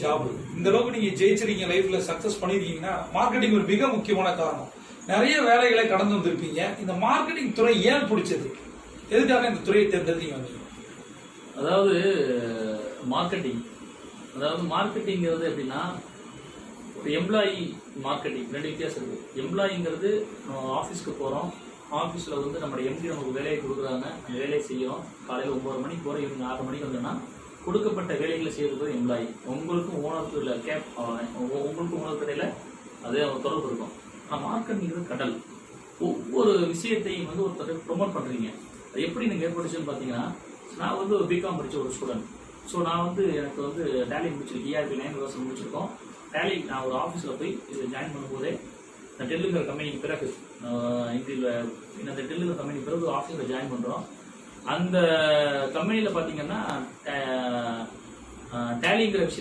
Job இந்த அளவுக்கு நீங்க ஜெயிச்சிருக்கீங்க லைஃப்ல சக்சஸ் பண்ணிருக்கீங்கன்னா மார்க்கெட்டிங் ஒரு மிக முக்கியமான காரணம். நிறைய வேலைகளை கடந்து வந்திருப்பீங்க. இந்த மார்க்கெட்டிங் துறை ஏன் பிடிச்சது? எதுக்காக இந்த துறையை தேர்ந்தெடுத்தீங்க வந்தீங்க அதாவது மார்க்கெட்டிங் அதாவது மார்க்கெட்டிங்கிறது எப்படின்னா ஒரு எம்ப்ளாயி மார்க்கெட்டிங் ரெண்டு வித்தியாசம் இருக்கு. எம்ப்ளாயிங்கிறது நம்ம ஆஃபீஸ்க்கு போகிறோம் ஆஃபீஸில் வந்து நம்ம எம்டி நமக்கு வேலையை கொடுக்குறாங்க. அந்த வேலையை செய்யறோம். காலையில் ஒம்பது மணிக்கு போகிற இவங்க ஆறு மணிக்கு வந்தோம்னா கொடுக்கப்பட்ட வேலைகளை செய்யறது எம்ப்ளாயி. உங்களுக்கும் ஓனருக்கு இல்லை கேப் உங்களுக்கும் ஓனர் கடையில் அதே தொடர்பு இருக்கும். ஆனால் மார்க்கெட்டிங்கிறது கடல். ஒவ்வொரு விஷயத்தையும் வந்து ஒருத்தர் ப்ரொமோட் பண்ணுறீங்க அது எப்படி நீங்கள் ஏற்பட்டுச்சுன்னு பார்த்தீங்கன்னா நான் வந்து ஒரு பிகாம் படிச்ச ஒரு ஸ்டூடெண்ட் ஸோ நான் வந்து எனக்கு வந்து டேலி முடிச்சிருக்கேன் இஆர்பி நைன் வருஷம் முடிச்சிருக்கோம். டேலி நான் ஒரு ஆஃபீஸில் போய் இது ஜாயின் பண்ணும்போதே இந்த டெல்லுங்கிற கம்பெனிக்கு பிறகு இதில் இந்த டெல்லுங்கிற கம்பெனி பிறகு ஆஃபீஸில் ஜாயின் பண்ணுறோம் அந்த கம்பெனியில் பார்த்தீங்கன்னா டேலிங்கிற விஷயத்தை